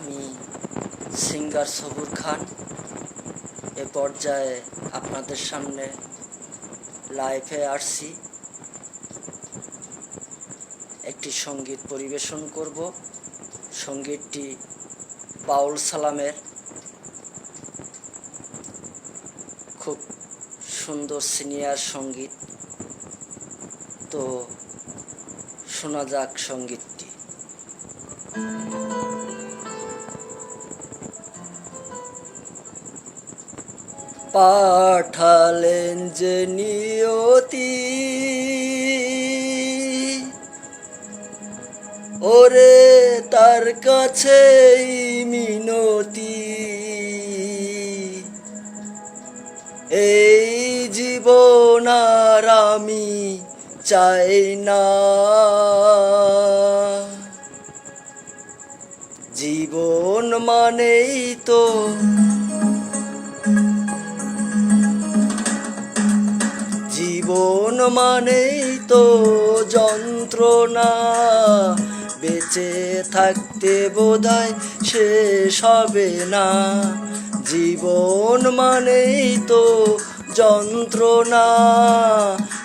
আমি সিঙ্গার সবুর খান। এ পর্যায়ে আপনাদের সামনে লাইভে আসছি। একটি সংগীত পরিবেশন করব। সঙ্গীতটি বাউল সালামের। খুব সুন্দর সিনিয়র সংগীত। তো শোনা যাক সঙ্গীতটি। পাঠালেন যে নিয়তি। ওরে তার কাছে মিনতি। এই জীবন আর আমি চাই না। জীবন মানেই তো মানেই তো যন্ত্রণা। বেঁচে থাকতে বোধহয় শেষ হবে না। জীবন মানেই তো যন্ত্রণা।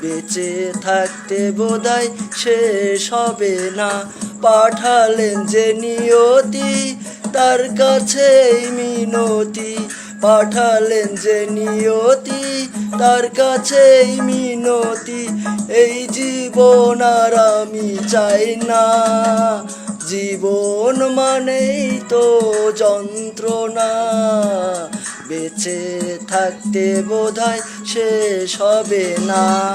বেঁচে থাকতে বোধহয় শেষ হবে না। পাঠালেন যে নিয়তি, তার কাছেই মিনতি। পাঠালেন যে নিয়তি, তার কাছেই মিনতি। এই জীবন আর আমি চাই না। জীবন মানেই তো যন্ত্রণা। বেঁচে থাকতে বোধহয় শেষ হবে না।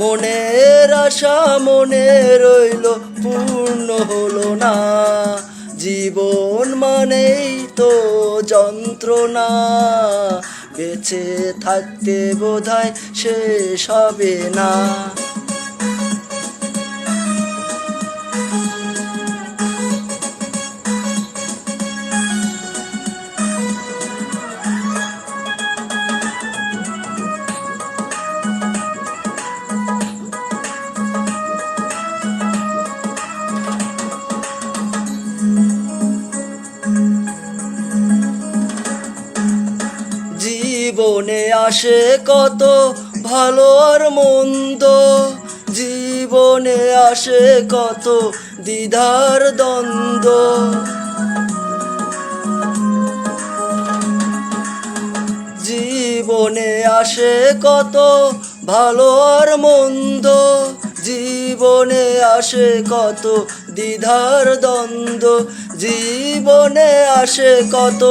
মনের আশা মনে রইল, পূর্ণ হলো না। জীবন মানেই তো যন্ত্রণা। বেঁচে থাকতে বোধহয় শেষ হবে না। জীবনে আসে কত ভালো আর মন্দ। জীবনে আসে কত দ্বিধার দ্বন্দ্ব। জীবনে আসে কত ভালো আর মন্দ। জীবনে আসে কত দ্বিধার দ্বন্দ্ব। জীবনে আসে কত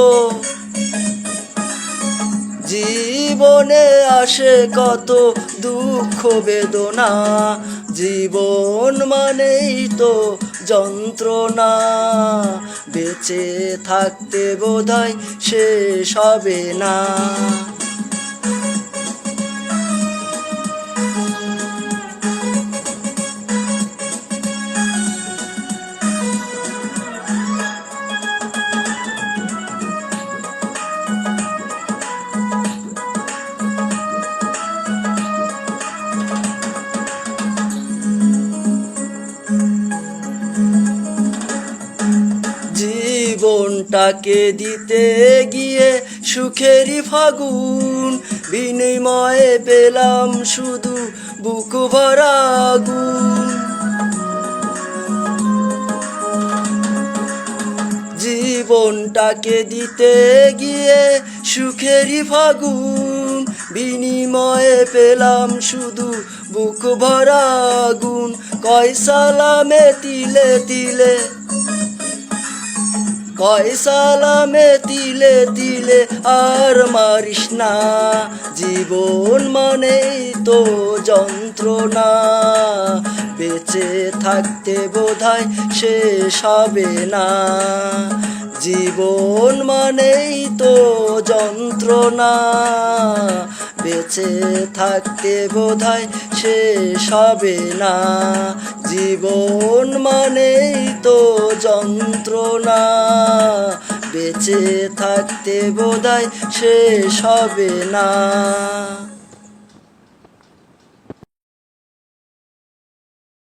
জীবনে আসে কত দুঃখ বেদনা। জীবন মানেই তো যন্ত্রণা। বেঁচে থাকতে বোধ হয় শেষ হবে না। জীবনটাকে দিতে গিয়ে সুখেরই ফাগুন বিনিময়ে পেলাম শুধু বুক ভরা আগুন জীবনটাকে দিতে গিয়ে সুখেরই ফাগুন বিনিময়ে পেলাম শুধু বুক ভরা গুণ। কয় সালামে তিলে তিলে কয় সালামে তিলে তিলে আর মারিস না। জীবন মানেই তো যন্ত্রণা। বেঁচে থাকতে বোধহয় শেষ হবে না। জীবন মানেই তো যন্ত্রণা। বেঁচে থাকতে বোধহয় শেষ হবে না। জীবন মানেই তো যন্ত্রণা। বেঁচে থাকতে বোধহয় শেষ হবে না।